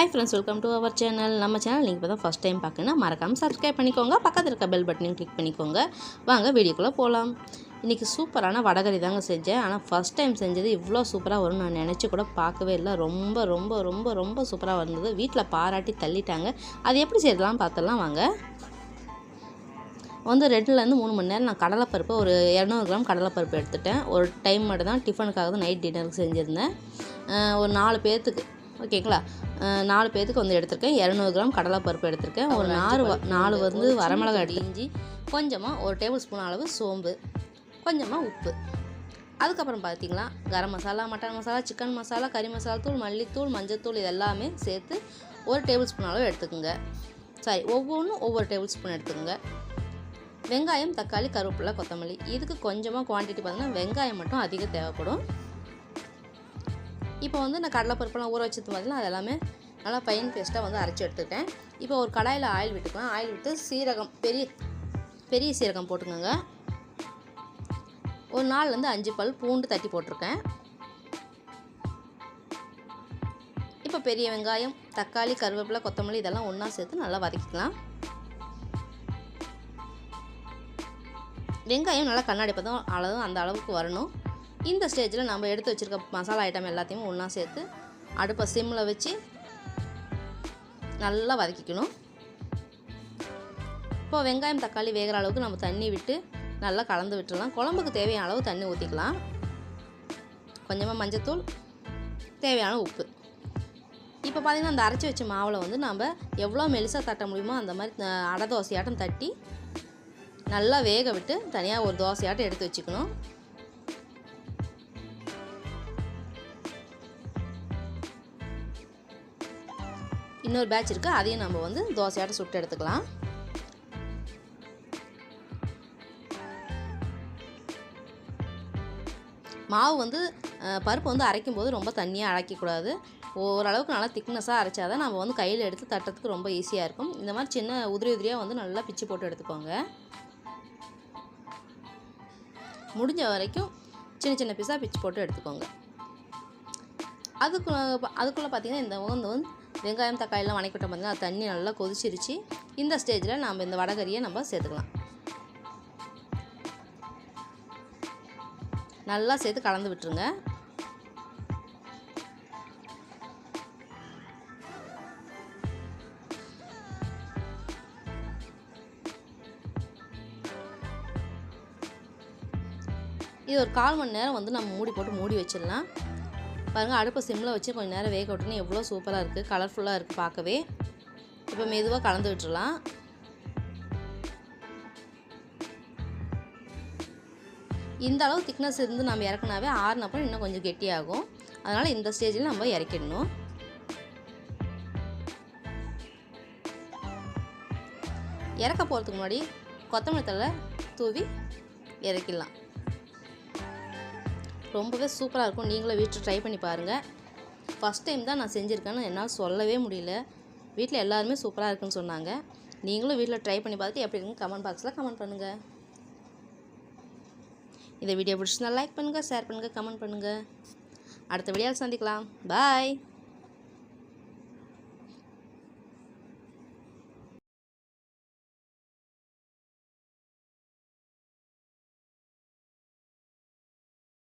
Hi friends welcome to our channel நம்ம channel நீங்கள் இப்போ தான் ஃபஸ்ட் டைம் பார்க்குன்னா மறக்காமல் சப்ஸ்கிரைப் பண்ணிக்கோங்க. பக்கத்தில் இருக்க பெல் பட்டனையும் கிளிக் பண்ணிக்கோங்க. வாங்க வீடியோக்குள்ளே போகலாம் இன்றைக்கி சூப்பரான வடகரி தாங்க செஞ்சேன். ஆனால் ஃபஸ்ட் டைம் செஞ்சது இவ்வளோ சூப்பராக வரும்னு நான் நினச்சி கூட பார்க்கவே இல்லை. ரொம்ப ரொம்ப ரொம்ப ரொம்ப சூப்பராக வந்தது. வீட்டில் பாராட்டி தள்ளிட்டாங்க. அது எப்படி செய்யலாம் பார்த்துடலாம் வாங்க. வந்து ரெண்டுலேருந்து மூணு மணி நேரம் நான் கடலைப்பருப்பு ஒரு இரநூறு கிராம் கடலைப்பருப்பு எடுத்துட்டேன். ஒரு டைம் மட்டும் தான் டிஃபனுக்காக தான் நைட் டின்னருக்கு செஞ்சுருந்தேன் ஒரு நாலு பேர்த்துக்கு ஓகேங்களா? நாலு பேர்த்துக்கு வந்து எடுத்திருக்கேன். இரநூறு கிராம் கடலைப்பருப்பு எடுத்திருக்கேன். ஒரு நாலு நாலு வந்து வரமிளகாய் எடுத்து இஞ்சி. கொஞ்சமாக ஒரு டேபிள் ஸ்பூன் அளவு சோம்பு கொஞ்சமாக உப்பு. அதுக்கப்புறம் பார்த்தீங்களா garam masala mutton masala chicken masala curry masala தூள் மல்லித்தூள் மஞ்சத்தூள் இது எல்லாமே சேர்த்து ஒரு டேபிள் ஸ்பூன் அளவு எடுத்துக்கோங்க. சாரி ஒவ்வொன்றும் ஒவ்வொரு டேபிள் ஸ்பூன் எடுத்துக்கோங்க. வெங்காயம் தக்காளி கருவேப்பிலை கொத்தமல்லி. இதுக்கு கொஞ்சமாக குவான்டிட்டி பார்த்தீங்கன்னா வெங்காயம் மட்டும் அதிகம் தேவைப்படும். இப்போ வந்து நான் கடலைப்பருப்பெல்லாம் ஊற வச்சது மாதிரி நான் அதெல்லாமே நல்லா பையன் பேஸ்ட்டாக வந்து அரைச்சி எடுத்துக்கிட்டேன். இப்போ ஒரு கடாயில் ஆயில் விட்டுக்கலாம். ஆயில் விட்டு சீரகம் பெரிய பெரிய சீரகம் போட்டுக்கோங்க. ஒரு நாலுலேருந்து அஞ்சு பல் பூண்டு தட்டி போட்டிருக்கேன். இப்போ பெரிய வெங்காயம் தக்காளி கருவேப்பிலை கொத்தமல்லி இதெல்லாம் ஒன்றா சேர்த்து நல்லா வதக்கிக்கலாம். வெங்காயம் நல்லா கண்ணாடி பதம் அளவு அந்த அளவுக்கு வரணும். இந்த ஸ்டேஜில் நம்ம எடுத்து வச்சுருக்க மசாலா ஐட்டம் எல்லாத்தையும் ஒன்றா சேர்த்து அடுப்பை சிம்மில் வச்சு நல்லா வதக்கிக்கணும். இப்போ வெங்காயம் தக்காளி வேகிற அளவுக்கு நம்ம தண்ணி விட்டு நல்லா கலந்து விட்டுடலாம் குழம்புக்கு தேவையான அளவு தண்ணி ஊற்றிக்கலாம் கொஞ்சமாக மஞ்சத்தூள் தேவையான உப்பு. இப்போ பார்த்திங்கன்னா அந்த அரைச்சி வச்ச மாவில் வந்து நம்ம எவ்வளோ மெலிசாக தட்ட முடியுமோ அந்த மாதிரி அடை தோசையாட்டம் தட்டி நல்லா வேக விட்டு தனியாக ஒரு தோசையாட்டம் எடுத்து வச்சுக்கணும். இன்னொரு பேட்ச் இருக்குது அதையும் நம்ம வந்து தோசையாட்ட சுட்டு எடுத்துக்கலாம். மாவு வந்து பருப்பு வந்து அரைக்கும் போது ரொம்ப தண்ணியாக அரைக்கக்கூடாது. ஓரளவுக்கு நல்லா திக்னஸாக அரைச்சாதான் நம்ம வந்து கையில் எடுத்து தட்டுறதுக்கு ரொம்ப ஈஸியாக இருக்கும். இந்த மாதிரி சின்ன உதிரி உதிரியாக வந்து நல்லா பிச்சு போட்டு எடுத்துக்கோங்க. முடிஞ்ச வரைக்கும் சின்ன சின்ன பீஸாக பிச்சு போட்டு எடுத்துக்கோங்க. அதுக்குள்ளே அதுக்குள்ளே பார்த்திங்கன்னா இந்த வந்து வெங்காயம் தக்காளிலாம் வணக்கிவிட்டோம் பார்த்தீங்கன்னா தண்ணி நல்லா கொதிச்சிருச்சு. இந்த ஸ்டேஜில் நம்ம இந்த வடகரியை நம்ம சேர்த்துக்கலாம். நல்லா சேர்த்து கலந்து விட்டுருங்க. இது ஒரு கால் மணி நேரம் வந்து நம்ம மூடி போட்டு மூடி வச்சிடலாம். பாருங்கள் அடுப்பை சிம்மில் வச்சு கொஞ்சம் நேரம் வேக விட்டுன்னு எவ்வளோ சூப்பராக இருக்குது கலர்ஃபுல்லாக இருக்குது பார்க்கவே. இப்போ மெதுவாக கலந்து விட்டுறலாம். இந்த அளவு திக்னஸ் இருந்து நம்ம இறக்குனாவே ஆறுனப்பறம் இன்னும் கொஞ்சம் கெட்டியாகும். அதனால் இந்த ஸ்டேஜில் நம்ம இறக்கிடணும். இறக்க போகிறதுக்கு முன்னாடி கொத்தமல்லி தழை தூவி இறக்கிடலாம். ரொம்பவே சூப்பராக இருக்கும். நீங்களும் வீட்டில் ட்ரை பண்ணி பாருங்கள் ஃபஸ்ட் டைம் தான் நான் செஞ்சுருக்கேன்னு என்னால் சொல்லவே முடியல. வீட்டில் எல்லாருமே சூப்பராக இருக்குன்னு சொன்னாங்க. நீங்களும் வீட்டில் ட்ரை பண்ணி பார்த்துட்டு எப்படி இருக்குன்னு கமெண்ட் பாக்ஸில் கமெண்ட் பண்ணுங்கள் இந்த வீடியோ பிடிச்சிருந்தா லைக் பண்ணுங்கள் ஷேர் பண்ணுங்கள் கமெண்ட் பண்ணுங்கள் அடுத்த வீடியோவில் சந்திக்கலாம். பாய்